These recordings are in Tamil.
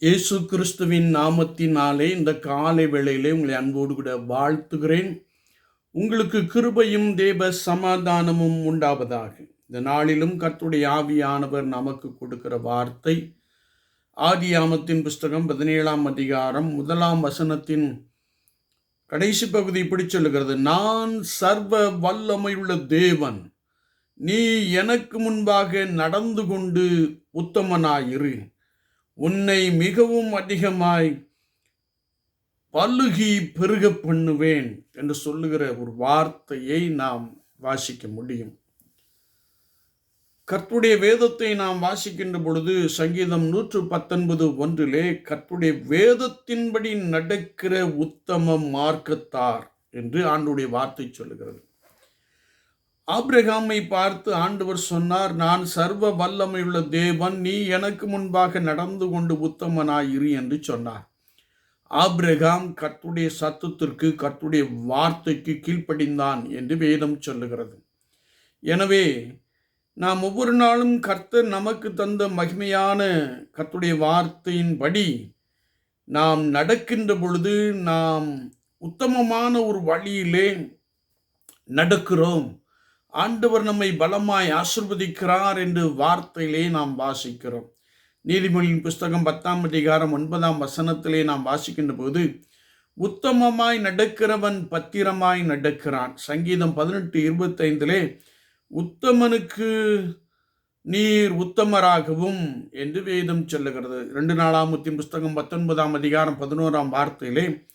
இயேசு கிறிஸ்துவின் நாமத்தினாலே இந்த காலை வேளையிலே உங்களை அன்போடு கூட வாழ்த்துகிறேன். உங்களுக்கு கிருபையும் தேவ சமாதானமும் உண்டாவதாக. இந்த நாளிலும் கர்த்துடைய ஆவியானவர் நமக்கு கொடுக்கிற வார்த்தை. ஆதியாமத்தின் புஸ்தகம் பதினேழாம் அதிகாரம் முதலாம் வசனத்தின் கடைசி பகுதி இப்படி சொல்லுகிறது. நான் சர்வ வல்லமையுள்ள தேவன். நீ எனக்கு முன்பாக நடந்து கொண்டு உத்தமனாயிரு. உன்னை மிகவும் அதிகமாய் பல்லுகி பெருக பண்ணுவேன் என்று சொல்லுகிற ஒரு வார்த்தையை நாம் வாசிக்க முடியும். கர்த்துடைய வேதத்தை நாம் வாசிக்கின்ற பொழுது சங்கீதம் நூற்று பத்தொன்பது ஒன்றிலே கர்த்துடைய வேதத்தின்படி நடக்கிற உத்தம மார்க்கத்தார் என்று ஆண்டுடைய வார்த்தை சொல்லுகிறது. ஆப்ரஹாமை பார்த்து ஆண்டவர் சொன்னார் நான் சர்வ வல்லமையுள்ள தேவன் நீ எனக்கு முன்பாக நடந்து கொண்டு உத்தமனாயிரு என்று சொன்னார். ஆப்ரகாம் கத்துடைய சத்தத்திற்கு கத்துடைய வார்த்தைக்கு கீழ்ப்படிந்தான் என்று வேதம் சொல்லுகிறது. எனவே நாம் ஒவ்வொரு நாளும் கர்த்தர் நமக்கு தந்த மகிமையான கர்த்துடைய வார்த்தையின்படி நாம் நடக்கின்ற பொழுது நாம் உத்தமமான ஒரு வழியிலே நடக்கிறோம். ஆண்டவர் நம்மை பலமாய் ஆசிர்வதிக்கிறார் என்று வார்த்தையிலே நாம் வாசிக்கிறோம். நீதிமொழியின் புஸ்தகம் பத்தாம் அதிகாரம் ஒன்பதாம் வசனத்திலே நாம் வாசிக்கின்ற போது உத்தமமாய் நடக்கிறவன் பத்திரமாய் நடக்கிறான். சங்கீதம் பதினெட்டு இருபத்தைந்திலே உத்தமனுக்கு நீர் உத்தமராகவும் என்று வேதம் சொல்லுகிறது. ரெண்டு நாளாமத்தின் புஸ்தகம் பத்தொன்பதாம் அதிகாரம் பதினோராம் வார்த்தையிலே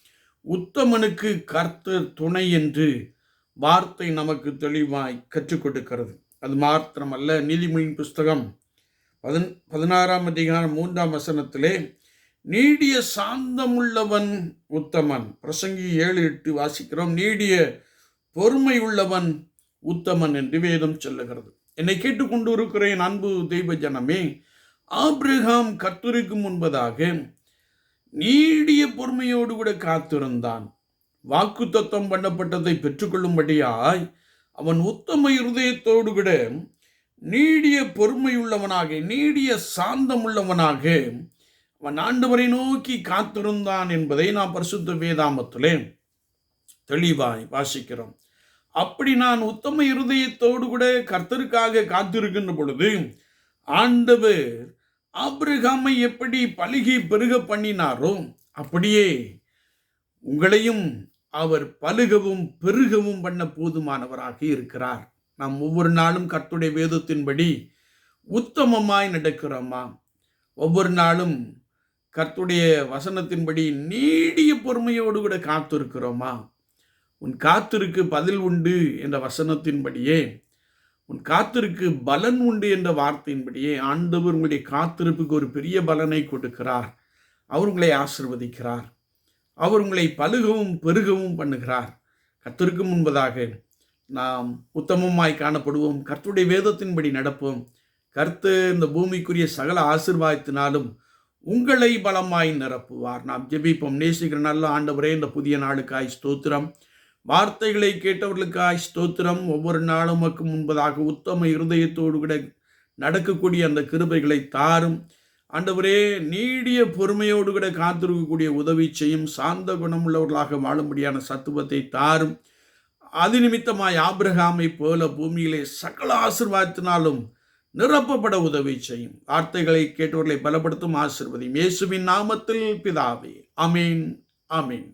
உத்தமனுக்கு கர்த்தர் துணை என்று வார்த்தை நமக்கு தெளிவாய் கற்றுக் கொடுக்கிறது. அது மாத்திரமல்ல நீதிமொழியின் புஸ்தகம் பதின் பதினாறாம் அதிகாரம் மூன்றாம் வசனத்திலே நீடிய சாந்தமுள்ளவன் உத்தமன். பிரசங்கி ஏழு எட்டு வாசிக்கிறோம் நீடிய பொறுமை உள்ளவன் உத்தமன் என்று வேதம் சொல்லுகிறது. என்னை கேட்டுக்கொண்டு இருக்கிறேன் அன்பு தெய்வ ஜனமே ஆப்ரஹாம் கத்துரிக்கும் முன்பதாக நீடிய பொறுமையோடு கூட காத்திருந்தான். வாக்கு தத்துவம் பண்ணப்பட்டதை பெற்றுக்கொள்ளும்படியாய் அவன் உத்தம இருதயத்தோடு கூட நீடிய பொறுமையுள்ளவனாக நீடிய சாந்தமுள்ளவனாக அவன் ஆண்டவரை நோக்கி காத்திருந்தான் என்பதை நாம் பரிசுத்த வேதாமத்திலே தெளிவாய் வாசிக்கிறோம். அப்படி நான் உத்தம இருதயத்தோடு கூட கர்த்தருக்காக காத்திருக்கின்ற பொழுது ஆண்டவர் ஆபிரகாமை எப்படி பழுகி பெருக பண்ணினாரோ அப்படியே உங்களையும் அவர் பழுகவும் பெருகவும் பண்ண போதுமானவராக இருக்கிறார். நாம் ஒவ்வொரு நாளும் கர்த்துடைய வேதத்தின்படி உத்தமமாய் நடக்கிறோமா? ஒவ்வொரு நாளும் கர்த்துடைய வசனத்தின்படி நீடிய பொறுமையோடு கூட காத்திருக்கிறோமா? உன் காத்திருக்கு பதில் உண்டு என்ற வசனத்தின்படியே உன் காத்திருக்கு பலன் உண்டு என்ற வார்த்தையின்படியே ஆண்டவர் உங்களுடைய காத்திருப்புக்கு ஒரு பெரிய பலனை கொடுக்கிறார். அவர் உங்களை ஆசிர்வதிக்கிறார். அவர் உங்களை பழுகவும் பெருகவும் பண்ணுகிறார். கத்திற்கு முன்பதாக நாம் உத்தமமாய் காணப்படுவோம். கர்த்துடைய வேதத்தின்படி நடப்போம். கர்த்து இந்த பூமிக்குரிய சகல ஆசிர்வாதத்தினாலும் உங்களை பலமாய் நிரப்புவார். நாம் ஜெபிப்போம். நேசிக்கிற நல்ல ஆண்டவரே இந்த புதிய நாளுக்காய் ஸ்தோத்திரம். வார்த்தைகளை கேட்டவர்களுக்காய் ஸ்தோத்திரம். ஒவ்வொரு நாளும் முன்பதாக உத்தம இருதயத்தோடு கூட நடக்கக்கூடிய அந்த கிருபைகளை தாரும். ஆண்டவரே நீடிய பொறுமையோடு கூட காத்திருக்கக்கூடிய உதவி செய்யும் சாந்த குணமுள்ளவர்களாக வாழும்படியான சத்துவத்தை தாரும். அது நிமித்தமாய் ஆபிரகாமை போல பூமியிலே சகல ஆசிர்வாதத்தினாலும் நிரப்பப்பட உதவி செய்யும். வார்த்தைகளை கேட்டவர்களை பலப்படுத்தும் ஆசிர்வதி இயேசுவின் நாமத்தில் பிதாவே. அமீன் அமீன்